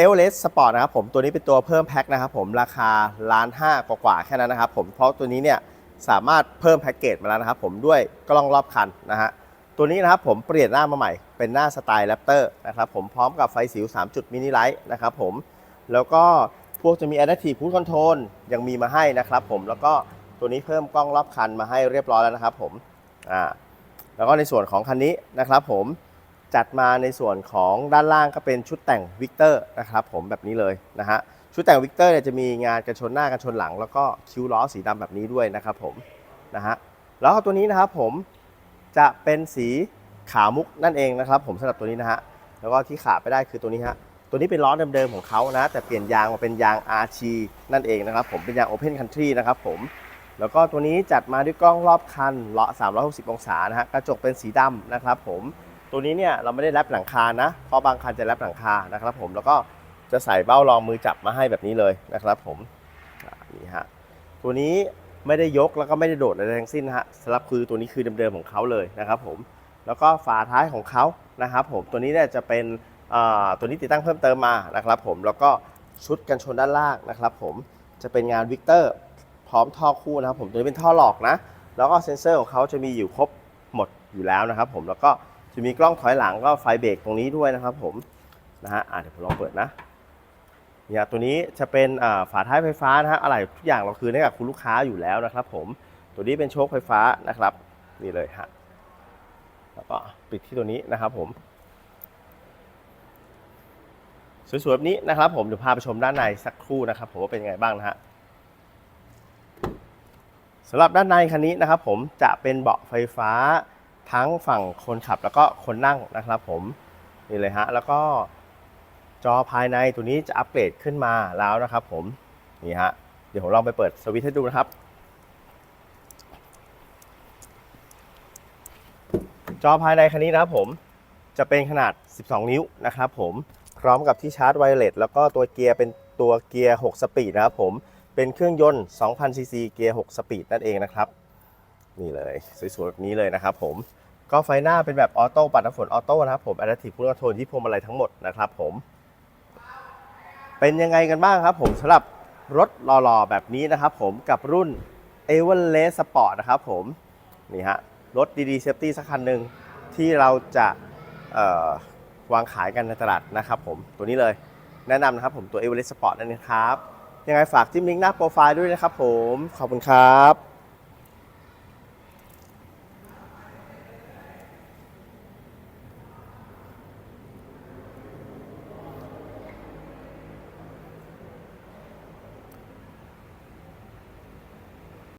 เอเวอเรสสปอร์ตนะครับผมตัวนี้เป็นตัวเพิ่มแพ็คนะครับผมราคาล้านห้ากว่าๆแค่นั้นนะครับผมเพราะตัวนี้เนี่ยสามารถเพิ่มแพ็กเกจมาแล้วนะครับผมด้วยกล้องรอบคันนะฮะตัวนี้นะครับผมเปลี่ยนหน้ามาใหม่เป็นหน้าสไตล์แรปเตอร์นะครับผมพร้อมกับไฟสิว 3 จุดมินิไลท์นะครับผมแล้วก็พวกจะมี Adaptive Cruise Control ยังมีมาให้นะครับผมแล้วก็ตัวนี้เพิ่มกล้องรอบคันมาให้เรียบร้อยแล้วนะครับผมอ่าแล้วก็ในส่วนของคันนี้นะครับผม จัดมาในส่วนของด้านล่างก็เป็นชุดแต่งวิกเตอร์นะครับผมแบบนี้เลยนะฮะชุดแต่งวิกเตอร์เนี่ยจะมีงานกันชนหน้ากันชนหลัง แล้วก็คิ้วล้อสีดำแบบนี้ด้วยนะครับผมนะฮะแล้วตัวนี้นะครับผมจะเป็นสีขาวมุกนั่นเองนะครับผมสำหรับตัวนี้นะฮะแล้วก็ที่ขาดไปได้คือตัวนี้ฮะตัวนี้เป็นล้อเดิมๆของเขานะ แต่เปลี่ยนยางมาเป็นยาง RC นั่นเองนะครับผมเป็นยาง Open Country นะครับผมแล้วก็ตัวนี้จัดมาด้วยกล้องรอบคันเลาะ360 องศานะฮะกระจกเป็นสีดำนะครับผม ตัวนี้เนี่ยเราไม่ได้แรปหลังคานะเพราะบางคันจะแรปหลังคานะครับ ผมแล้วก็จะใส่เบ้ารองมือจับมาให้แบบนี้เลยนะครับ ผมนี่ฮะตัวนี้ไม่ได้ยกแล้วก็ไม่ได้โดดอะไรทั้งสิ้นนะฮะสำหรับคือตัวนี้คือเดิมๆของเขาเลยนะครับ ผมแล้วก็ฝาท้ายของเขานะครับ ผมตัวนี้เนี่ยจะเป็นตัวนี้ติดตั้งเพิ่มเติมมานะครับ ผมแล้วก็ชุดกันชนด้านล่างนะครับ ผมจะเป็นงานวิกเตอร์พร้อมท่อคู่นะครับ ผมตัวนี้เป็นท่อหลอกนะ แล้วก็เซ็นเซอร์ของเขาจะมีอยู่ครบหมดอยู่แล้วนะครับ ผมแล้วก็ จะมีกล้องถอยหลังก็ไฟเบรกตรงนี้ด้วยนะครับผมนะฮะเดี๋ยวผมลองเปิดนะเนี่ยตัวนี้จะเป็นฝาท้ายไฟฟ้านะฮะอะไรทุกอย่างเราคืนให้กับคุณลูกค้าอยู่แล้วนะครับ ผมตัวนี้เป็นโชคไฟฟ้านะครับนี่เลยฮะแล้วก็ปิดที่ตัวนี้นะครับผมสวยๆแบบนี้นะครับ ผมเดี๋ยวพาไปชมด้านในสักครู่นะครับ ผมว่าเป็นยังไงบ้างนะฮะสำหรับด้านในคันนี้นะครับ ผมจะเป็นเบาะไฟฟ้า ทั้งฝั่งคนขับแล้วก็คนนั่งนะครับผมนี่เลยฮะแล้วก็จอภายในตัวนี้จะอัปเกรดขึ้นมาแล้วนะครับ ผมนี่ฮะเดี๋ยวผมลองไปเปิดสวิตช์ให้ดูนะครับ จอภายในคันนี้นะครับผมจะเป็นขนาด 12 นิ้วนะครับผมพร้อมกับที่ชาร์จไวเลสแล้วก็ตัวเกียร์เป็นตัวเกียร์ 6 สปีดนะครับผมเป็นเครื่องยนต์ 2,000ซีซีเกียร์ 6 สปีดนั่นเองนะครับ นี่เลย สวยๆแบบนี้เลยนะครับผมก็ไฟหน้าเป็นแบบออโต้ปัดน้ำฝนออโต้นะครับผม Adaptive Cruise Control ที่พวงมาลัยทั้งหมดนะครับผม เป็นยังไงกันบ้างครับผมสำหรับรถหล่อๆแบบนี้นะครับผมกับรุ่น e v e r e s t Sport นะครับผมนี่ฮะรถดีๆเซฟตี้สักคันหนึ่งที่เราจะวางขายกันในตลาดนะครับผมตัวนี้เลยแนะนำนะครับผมตัว e v e r e s t Sport นั่นเองครับ ยังไงฝากจิ้มลิงก์หน้าโปรไฟล์ด้วยนะครับผม ขอบคุณครับ